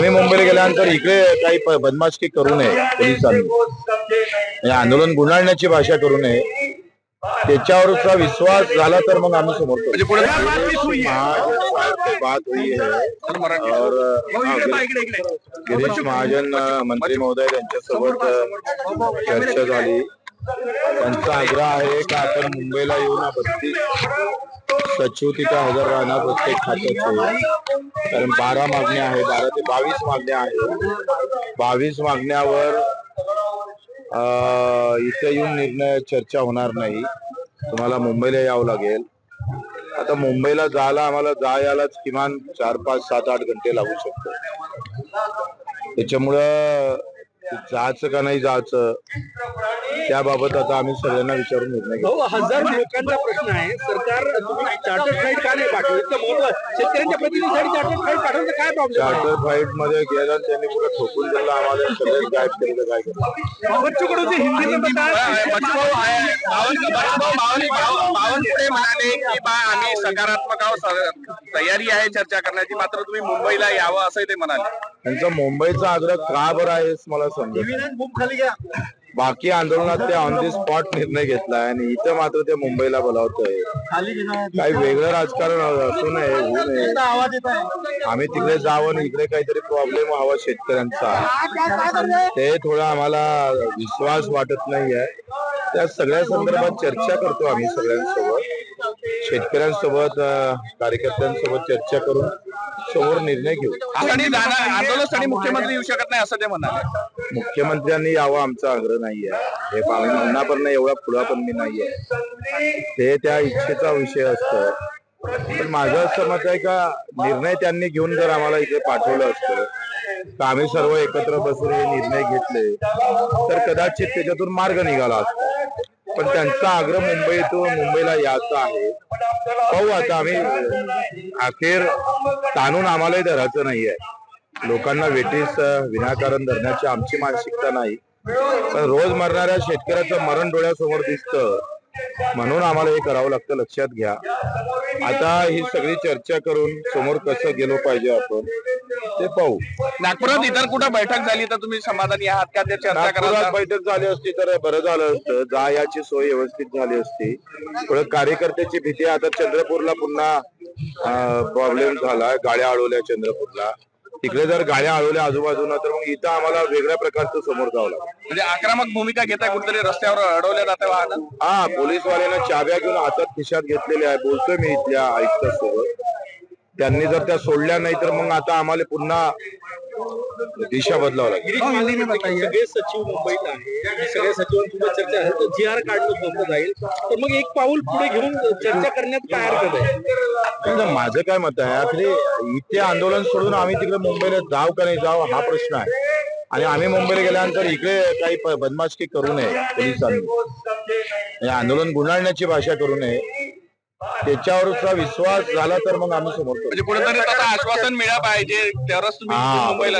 आम्ही मुंबईला गेल्यानंतर इकडे काही बदमाशकी करू नये पोलिसांनी. म्हणजे आंदोलन गुंडाळण्याची भाषा करू नये. त्याच्यावरचा विश्वास झाला तर मग आम्ही समोर. म्हणजे बात हुई है और हाँ, गिरीश- महाजन मंत्री महोदय यांच्यासोबत चर्चा झाली. त्यांचा आग्रह आहे का आपण मुंबईला येऊन बत्तीस सचिव तिथे हजर राहणार प्रत्येक खात्याचे कारण बारा मागण्या आहेत बारा ते बावीस मागण्या आहेत. बावीस मागण्यावर अ, इथे येऊन निर्णय चर्चा होणार नाही. तुम्हाला मुंबईला यावं लागेल. आता मुंबईला जायला आम्हाला जा यालाच किमान चार पाच सात आठ घंटे लागू शकतो त्याच्यामुळं जायचं का नाही जायचं त्याबाबत आता आम्ही सगळ्यांना विचारून निर्णय घेऊ भाऊ हजार लोकांचा प्रश्न आहे. सरकार तुम्ही चार्टर फ्लाईट का नाही पाठवलं? इतकं महत्त्व शेतकऱ्यांच्या प्रतिनिधीसाठी चार्टर फ्लाईट पाठवण्याचा काय प्रॉब्लेम चार्टर फ्लाईटमध्ये गेला त्यांनी पुढे ठोकून दिलं आम्हाला सगळेच गायब केलं? काय? केलं बच्चू कडू हिंदी में बावनकुळे म्हणाले की बा आम्ही सकारात्मक आहोत तयारी आहे चर्चा करण्याची. मात्र तुम्ही मुंबईला यावं असंही ते म्हणाले. त्यांचा मुंबईचा आग्रह का बरं आहे मला समजत नाही. बाकी आंदोलनात ते ऑन दी स्पॉट निर्णय घेतलाय आणि इथं मात्र ते मुंबईला बोलावतोय. काही वेगळं राजकारण असू नये होऊ नये. आम्ही तिकडे जावं आणि इकडे काहीतरी प्रॉब्लेम हवा शेतकऱ्यांचा. ते थोडं आम्हाला विश्वास वाटत नाहीये. त्या सगळ्या संदर्भात चर्चा करतो आम्ही सगळ्यांसोबत. शेतकऱ्यांसोबत कार्यकर्त्यांसोबत चर्चा करून समोर निर्णय घेऊ. मुख्यमंत्री येऊ शकत नाही असं ते म्हणाले. मुख्यमंत्र्यांनी यावं आमचा आग्रह नाहीये हे आम्ही म्हणणार पण नाही एवढा पुढा पण मी नाहीये ते त्या इच्छेचा विषय असतो. पण माझं असं मत आहे का निर्णय त्यांनी घेऊन जर आम्हाला इकडे पाठवलं असतं तर आम्ही सर्व एकत्र बसून हे निर्णय घेतले तर कदाचित त्याच्यातून मार्ग निघाला असता. पण त्यांचा आग्रह मुंबईतून मुंबईला यायचा आहे. पाहू आता आम्ही अखेर ताणून आम्हालाही धरायचं नाहीये. लोकांना वेटीस विनाकारण धरण्याची आमची मानसिकता नाही. पण रोज मरणाऱ्या शेतकऱ्याचं मरण डोळ्यासमोर दिसतं. म्हणून आम्हाला हे करावं लागतं. लक्षात घ्या. आता ही सगळी चर्चा करून समोर कसं गेलो पाहिजे आपण ते पाहू. नागपुरात इतर कुठं बैठक झाली तर तुम्ही समाधानी आहात का? ते चर्चा नागपुरात करायला बैठक झाली असती तर बरं झालं असतं. जा याची सोय व्यवस्थित झाली असती. थोडं कार्यकर्त्याची भीती. आता चंद्रपूरला पुन्हा प्रॉब्लेम झाला. गाड्या अडवल्या चंद्रपूरला. तिकडे जर गाड्या अडवल्या आजूबाजूला तर मग इथं आम्हाला वेगळ्या प्रकारचं समोर जावं लागतं. म्हणजे आक्रमक भूमिका घेताय कुठेतरी रस्त्यावर अडवल्या जाते वाहन? हा पोलीसवाल्यांना चाव्या घेऊन हातात खिशात घेतलेल्या आहे. बोलतोय मी इथल्या आयुक्तासोबत. त्यांनी जर त्या सोडल्या नाही तर मग आता आम्हाला पुन्हा दिशा बदलावं लागेल. सगळे सचिव मुंबईत आहे. सगळ्या सचिवांसोबत चर्चा आहे. तर जी आर काढणं सोपं जाईल. तर मग एक पाऊल पुढे घेऊन चर्चा करण्यात काय हरकत आहे? माझं काय मत आहे आखरी इथे आंदोलन सोडून आम्ही तिकडे मुंबईला जाव का नाही जाव हा प्रश्न आहे. आणि आम्ही मुंबईला गेल्यानंतर इकडे काही बदमाशकी करू नये पोलिसांनी. म्हणजे आंदोलन गुंडाळण्याची भाषा करू नये. त्याच्यावरचा विश्वास झाला तर मग आम्ही समोर म्हणजे कुठेतरी आश्वासन मिळालं पाहिजे तरच तुम्ही. मुंबईला